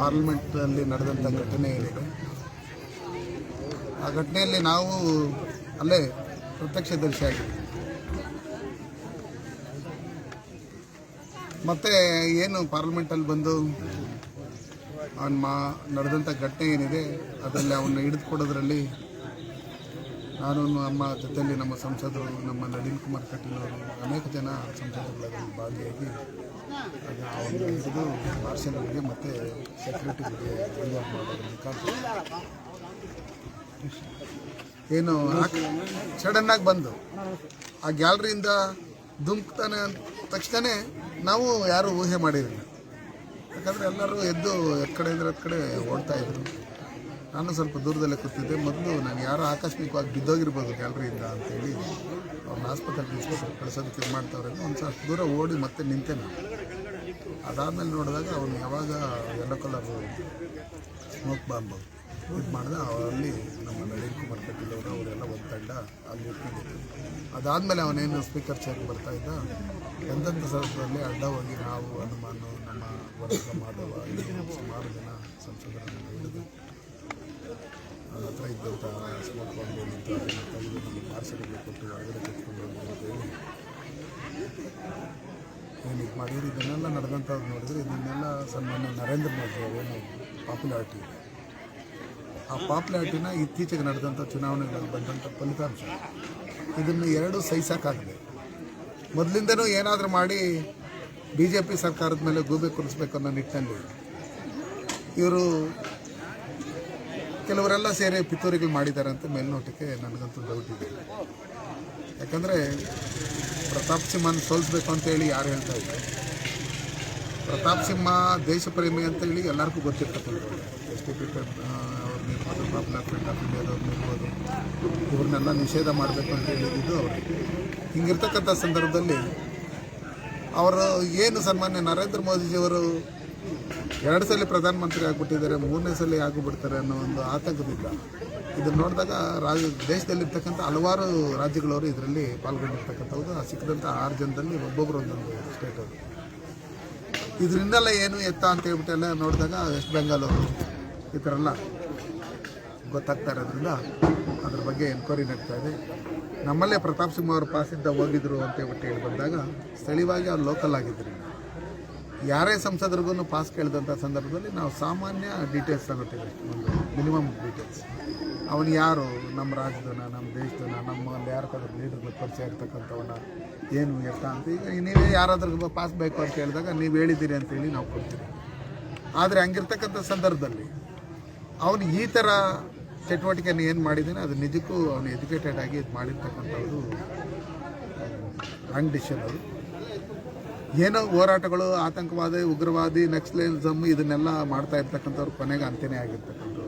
ಪಾರ್ಲಿಮೆಂಟಲ್ಲಿ ನಡೆದಂಥ ಘಟನೆ ಏನಿದೆ? ಆ ಘಟನೆಯಲ್ಲಿ ನಾವು ಅಲ್ಲೇ ಪ್ರತ್ಯಕ್ಷದರ್ಶಿಯಾಗಿದ್ದೀವಿ ಮತ್ತು ಏನು ಪಾರ್ಲಿಮೆಂಟಲ್ಲಿ ಬಂದು ಅವನ ಮಾ ನಡೆದಂಥ ಘಟನೆ ಏನಿದೆ ಅದರಲ್ಲಿ ಅವನ್ನ ಹಿಡಿದುಕೊಡೋದ್ರಲ್ಲಿ ನಾನು ನಮ್ಮ ಜೊತೆಯಲ್ಲಿ ನಮ್ಮ ಸಂಸದರು, ನಮ್ಮ ನಳಿನ್ ಕುಮಾರ್ ಕಟೀಲ್ ಅವರು ಅನೇಕ ಜನ ಸಂಸದರುಗಳಲ್ಲಿ ಭಾಗಿಯಾಗಿ ಅದು ಅವನ್ನ ಹಿಡಿದು ಮಾರ್ಷಲ್ಗೆ ಮತ್ತು ಸೆಕ್ಯೂರಿಟಿಗೆ ಇನ್ವಾಲ್ವ್ ಮುಖಾಂತರ. ಏನು ಸಡನ್ನಾಗಿ ಬಂದು ಆ ಗ್ಯಾಲರಿಯಿಂದ ಧುಮ್ಕ್ತಾನೆ ಅಂದ ತಕ್ಷಣ ನಾವು ಯಾರೂ ಊಹೆ ಮಾಡಿರಲಿಲ್ಲ. ಯಾಕಂದರೆ ಎಲ್ಲರೂ ಎದ್ದು ಎತ್ತ ಕಡೆ ಎತ್ ಕಡೆ ಓಡ್ತಾ ಇದ್ರು. ನಾನು ಸ್ವಲ್ಪ ದೂರದಲ್ಲೇ ಕೂತಿದ್ದೆ. ಮೊದಲು ನಾನು ಯಾರೋ ಆಕಸ್ಮಿಕವಾಗಿ ಬಿದ್ದೋಗಿರ್ಬೋದು ಗ್ಯಾಲರಿಯಿಂದ ಅಂತೇಳಿ ಅವ್ರನ್ನ ಆಸ್ಪತ್ರೆಗೆ ಕಳ್ಸೋದಕ್ಕೆ ಇದು ಮಾಡ್ತಾವ್ರೆ ಒಂದು ಸ್ವಲ್ಪ ದೂರ ಓಡಿ ಮತ್ತೆ ನಿಂತೆ ನಾನು. ಅದಾದಮೇಲೆ ನೋಡಿದಾಗ ಅವನು ಯಾವಾಗ ಯೆಲ್ಲೋ ಕಲರ್ ಸ್ಮೋಕ್ ಬಾಂಬ್ ಇದು ಮಾಡಿದ ಅವರಲ್ಲಿ ನಮ್ಮ ನಳಿನ್ ಕುಮಾರ್ ಕಟೀಲ್ ಅವರು, ಅವರೆಲ್ಲ ಒಂದು ತಂಡ ಅಲ್ಲಿ ಇಟ್ಕೊಂಡಿದ್ರು ಅದಾದಮೇಲೆ ಅವನೇನು ಸ್ಪೀಕರ್ ಚೇರ್ ಬರ್ತಾ ಇದ್ದ, ಎಂತೆಂಥ ಸಂದರ್ಭದಲ್ಲಿ ಅಡ್ಡ ಹೋಗಿ ನಾವು, ಹನುಮಾನು, ನಮ್ಮ ವರಸ ಮಾಧವ ಸುಮಾರು ಜನ ಸಂಸದರನ್ನು ಹಿಡಿದು ನನ್ನ ಹತ್ರ ಸ್ಮಾರ್ಟ್ ಫೋನ್ ಅದನ್ನು ತೆಗೆದು ನಮ್ಮ ಕೊಟ್ಟು ಹೊರಗಡೆ ತೆಗೆದುಕೊಂಡು ಅಂತ ಹೇಳಿ. ಏನು ಮಾಡಿದ್ರು ಇದನ್ನೆಲ್ಲ ನಡೆದಂಥದ್ದು ನೋಡಿದ್ರೆ ಇದನ್ನೆಲ್ಲ ಸನ್ಮಾನ್ಯ ನರೇಂದ್ರ ಮೋದಿ ಅವರು ಪಾಪ್ಯುಲಾರಿಟಿ ಇದೆ. ಆ ಪಾಪ್ಯುಲಾರಿಟಿನ ಇತ್ತೀಚೆಗೆ ನಡೆದಂಥ ಚುನಾವಣೆಗಳಲ್ಲಿ ಬಂದಂಥ ಫಲಿತಾಂಶ. ಇದನ್ನು ಎರಡು ಸಹಿಸೋಕ್ಕಾಗದೆ ಮೊದಲಿಂದನೂ ಏನಾದರೂ ಮಾಡಿ ಬಿ ಜೆ ಪಿ ಸರ್ಕಾರದ ಮೇಲೆ ಗೂಬೆ ಕುರಿಸ್ಬೇಕು ಅನ್ನೋ ನಿಟ್ಟಿನಲ್ಲಿ ಇವರು ಕೆಲವರೆಲ್ಲ ಸೇರಿ ಪಿತೂರಿಗಳು ಮಾಡಿದ್ದಾರೆ ಅಂತ ಮೇಲ್ನೋಟಕ್ಕೆ ನನಗಂತೂ ಡೌಟ್ ಇದೆ. ಯಾಕಂದರೆ ಪ್ರತಾಪ್ ಸಿಂಹನ ಸೋಲಿಸ್ಬೇಕು ಅಂತೇಳಿ ಯಾರು ಹೇಳ್ತಾ ಇದ್ದಾರೆ ಪ್ರತಾಪ್ ಸಿಂಹ ದೇಶ ಪ್ರೇಮಿ ಅಂತೇಳಿ ಎಲ್ಲರಿಗೂ ಗೊತ್ತಿರ್ತಕ್ಕಂಥದ್ದು ಎಸ್ ಟಿ ಪಿ ಅವ್ರನ್ನಿರ್ಬೋದು ಪಾಪ್ಯುಲರ್ ಫ್ರಂಟ್ ಆಫ್ ಇಂಡಿಯಾದವ್ರನ್ನಿರ್ಬೋದು ಇವ್ರನ್ನೆಲ್ಲ ನಿಷೇಧ ಮಾಡಬೇಕು ಅಂತ ಹೇಳಿದ್ದು ಅವರು. ಹಿಂಗಿರ್ತಕ್ಕಂಥ ಸಂದರ್ಭದಲ್ಲಿ ಅವರು ಏನು ಸನ್ಮಾನ್ಯ ನರೇಂದ್ರ ಮೋದಿಜಿಯವರು ಎರಡು ಸಲ ಪ್ರಧಾನಮಂತ್ರಿ ಆಗಿಬಿಟ್ಟಿದ್ದಾರೆ, ಮೂರನೇ ಸಲ ಆಗಿಬಿಡ್ತಾರೆ ಅನ್ನೋ ಒಂದು ಆತಂಕದಿಂದ. ಇದನ್ನು ನೋಡಿದಾಗ ರಾಜ, ದೇಶದಲ್ಲಿರ್ತಕ್ಕಂಥ ಹಲವಾರು ರಾಜ್ಯಗಳವರು ಇದರಲ್ಲಿ ಪಾಲ್ಗೊಂಡಿರ್ತಕ್ಕಂಥದ್ದು ಆ ಸಿಕ್ಕಿದಂಥ ಆರು ಜನದಲ್ಲಿ ಒಬ್ಬೊಬ್ಬರು ಒಂದೊಂದು ಸ್ಟೇಟ್ ಅವರು. ಇದರಿಂದೆಲ್ಲ ಏನು ಎತ್ತ ಅಂತ ಹೇಳ್ಬಿಟ್ಟೆಲ್ಲ ನೋಡಿದಾಗ ವೆಸ್ಟ್ ಬೆಂಗಾಲ್ ಅವರು ಈ ಥರ ಎಲ್ಲ ಗೊತ್ತಾಗ್ತಾ ಇರೋದ್ರಿಂದ ಅದ್ರ ಬಗ್ಗೆ ಎನ್ಕ್ವೈರಿ ನಡೀತಾ ಇದೆ. ನಮ್ಮಲ್ಲೇ ಪ್ರತಾಪ್ ಸಿಂಹ ಅವರು ಪಾಸಿಂದ ಹೋಗಿದ್ರು ಅಂತ ಹೇಳ್ಬಿಟ್ಟು ಹೇಳಿ ಬಂದಾಗ ಸ್ಥಳೀಯವಾಗಿ ಅವ್ರು ಲೋಕಲ್ ಆಗಿದ್ದರಿಂದ ಯಾರೇ ಸಂಸದರಿಗೂ ಪಾಸ್ ಕೇಳಿದಂಥ ಸಂದರ್ಭದಲ್ಲಿ ನಾವು ಸಾಮಾನ್ಯ ಡೀಟೇಲ್ಸ್ ತಗೋತೀವಿ. ಒಂದು ಮಿನಿಮಮ್ ಡೀಟೇಲ್ಸ್ ಅವನು ಯಾರು? ನಮ್ಮ ರಾಜ್ಯದನ ನಮ್ಮ ದೇಶದನ ನಮ್ಮಲ್ಲಿ ಯಾರಕ್ಕಾದ್ರೂ ಲೀಡರ್ಗಳು ಪರಿಚಯ ಇರ್ತಕ್ಕಂಥವನ್ನ ಏನು ಎತ್ತ ಅಂತ ಈಗ ನೀವೇ ಯಾರಾದ್ರೂ ಪಾಸ್ ಬೇಕು ಅಂತ ಹೇಳಿದಾಗ ನೀವು ಹೇಳಿದ್ದೀರಿ ಅಂತೇಳಿ ನಾವು ಕೊಡ್ತೀವಿ. ಆದರೆ ಹಂಗಿರ್ತಕ್ಕಂಥ ಸಂದರ್ಭದಲ್ಲಿ ಅವನು ಈ ಥರ ಚಟುವಟಿಕೆಯನ್ನು ಏನು ಮಾಡಿದ್ದಾನೆ ಅದು ನಿಜಕ್ಕೂ ಅವನು ಎಜುಕೇಟೆಡ್ ಆಗಿ ಇದು ಮಾಡಿರ್ತಕ್ಕಂಥದ್ದು ರಾಂಗ್ ಡಿಸಿಷನ್ ಏನೋ ಹೋರಾಟಗಳು ಆತಂಕವಾದಿ ಉಗ್ರವಾದಿ ನಕ್ಸಲಿಸಮ್ ಇದನ್ನೆಲ್ಲ ಮಾಡ್ತಾ ಇರ್ತಕ್ಕಂಥವ್ರು ಕೊನೆಗೆ ಅಂತ್ಯನೇ ಆಗಿರ್ತಕ್ಕಂಥವ್ರು.